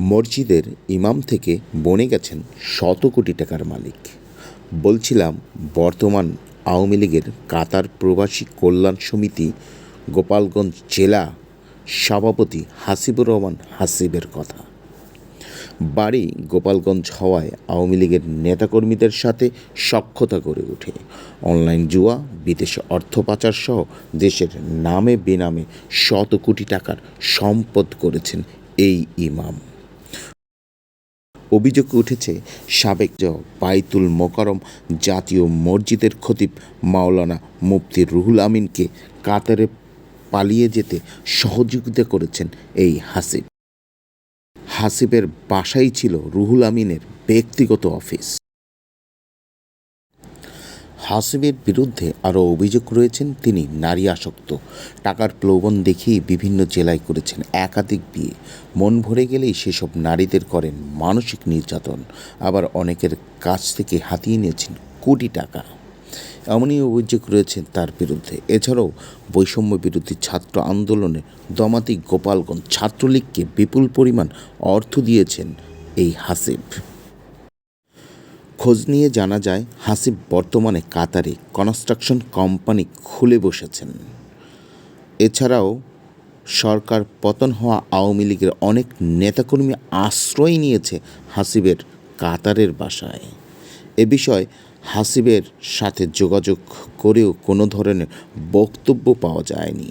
মসজিদের ইমাম থেকে বনে গেছেন শত কোটি টাকার মালিক। বলছিলাম, বর্তমান আওয়ামী লীগের কাতার প্রবাসী কল্যাণ সমিতি গোপালগঞ্জ জেলা সভাপতি হাসিবুর রহমান হাসিবের কথা। বাড়ি গোপালগঞ্জ হওয়ায় আওয়ামী লীগের নেতাকর্মীদের সাথে সখ্যতা গড়ে ওঠে। অনলাইন জুয়া, বিদেশে অর্থ পাচার সহ দেশের নামে বেনামে শত কোটি টাকার সম্পদ করেছেন এই ইমাম। অভিযোগ উঠেছে, সাবেক বাইতুল মোকারম জাতীয় মসজিদের খতিব মাওলানা মুফতি রুহুল আমিনকে কাতারে পালিয়ে যেতে সহযোগিতা করেছেন এই হাসিব। হাসিবের বাসাই ছিল রুহুল আমিনের ব্যক্তিগত অফিস। হাসিবের বিরুদ্ধে আরও অভিযোগ রয়েছেন তিনি নারী আসক্ত। টাকার প্রলোভন দেখিয়ে বিভিন্ন জেলায় করেছেন একাধিক বিয়ে। মন ভরে গেলেই সেসব নারীদের করেন মানসিক নির্যাতন। আবার অনেকের কাছ থেকে হাতিয়ে নিয়েছেন কোটি টাকা। এমনই অভিযোগ রয়েছে তার বিরুদ্ধে। এছাড়াও বৈষম্য বিরোধী ছাত্র আন্দোলনে দমাতি গোপালগঞ্জ ছাত্রলীগকে বিপুল পরিমাণ অর্থ দিয়েছেন এই হাসিব। খোঁজ নিয়ে জানা যায়, হাসিব বর্তমানে কাতারে কনস্ট্রাকশন কোম্পানি খুলে বসেছেন। এছাড়াও, সরকার পতন হওয়া আওয়ামী লীগের অনেক নেতাকর্মী আশ্রয় নিয়েছে হাসিবের কাতারের বাসায়। এ বিষয়ে হাসিবের সাথে যোগাযোগ করেও কোনো ধরনের বক্তব্য পাওয়া যায়নি।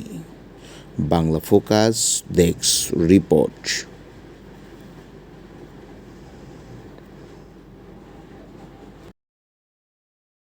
Bangla focus desk report.